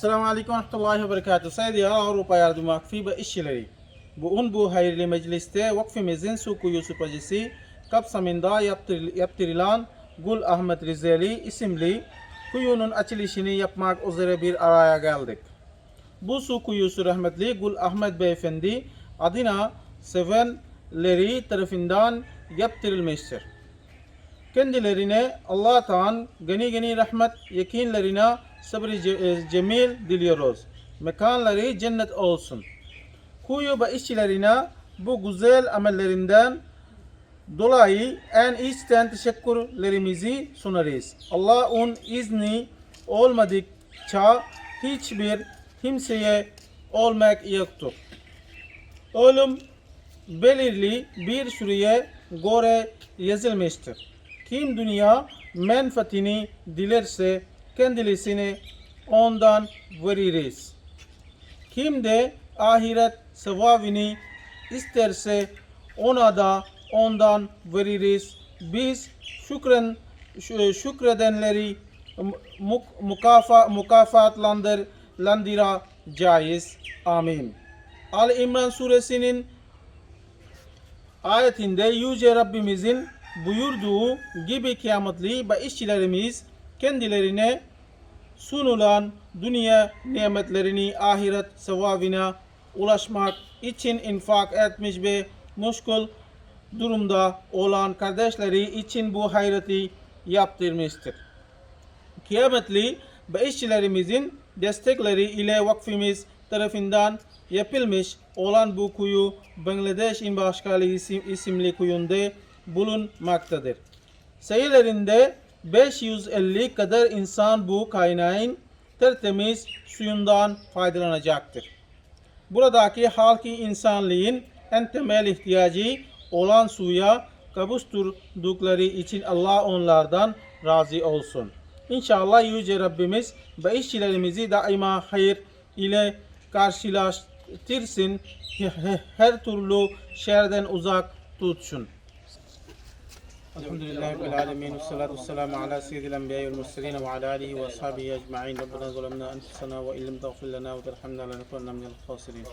Selamun Aleyküm Rahmetullahi ve Berekatuhu. Sayın Avrupa Yardım Vakfı ve İşçileri. Bugün bu hayırlı mecliste vakfimizin su kuyusu projesi kapsamında yaptır- yaptırılan Gul Ahmet Rizeli isimli kuyunun açılışını yapmak üzere bir araya geldik. Bu su kuyusu rahmetli Gul Ahmet Beyefendi adına sevenleri tarafından yaptırılmıştır. Kendilerine Allah'tan gani gani rahmet yakinlerine sabır cemil diliyoruz. Mekanları cennet olsun. Kuyu ve işçilerine bu güzel amellerinden dolayı en içten teşekkürlerimizi sunarız. Allah'ın izni olmadıkça hiçbir kimseye olmak yoktur. Ölüm belirli bir süreye göre yazılmıştır. Kim dünya menfaatini dilerse kendisini ondan veririz. Kim de ahiret sevabını isterse ona da ondan veririz. Biz şükren şü- şükredenleri muk, mukafa, mukafatlandıracağız. Amin. Ali İmran suresinin ayetinde Yüce Rabbimizin buyurduğu gibi kıyametli ve işçilerimiz kendilerine sunulan dünya nimetlerini ahiret sevabına ulaşmak için infak etmiş ve meşgul durumda olan kardeşleri için bu hayreti yaptırmıştır. Kıyametli ve işçilerimizin destekleri ile vakfimiz tarafından yapılmış olan bu kuyu Bangladeş İl Başkanlığı isim, isimli kuyunda bulunmaktadır. Sayılarında 550 kadar insan bu kaynağın tertemiz suyundan faydalanacaktır. Buradaki halkı insanlığın en temel ihtiyacı olan suya kavuşturdukları için Allah onlardan razı olsun. İnşallah Yüce Rabbimiz ve işçilerimizi daima hayır ile karşılaştırsın. Her türlü şerden uzak tutsun. الحمد لله رب العالمين والصلاة والسلام على سيد الأنبياء والمرسلين وعلى آله وأصحابه أجمعين. ربنا ظلمنا أنفسنا وإن لم تغفر لنا وترحمنا لنكونن من الخاسرين.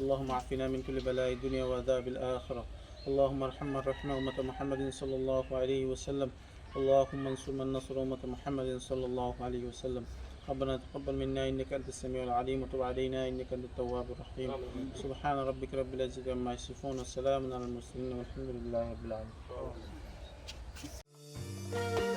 اللهم عافنا من كل بلاء الدنيا وعذاب الآخرة. اللهم ارحم من رحم أمة محمد صلى الله عليه وسلم. اللهم انصر من نصر أمة محمد صلى الله عليه وسلم. ربنا تقبل منا إنك أنت السميع العليم وتب علينا إنك أنت التواب الرحيم. سبحان ربك رب العزة عما يصفون وسلام على المرسلين والحمد لله رب العالمين. you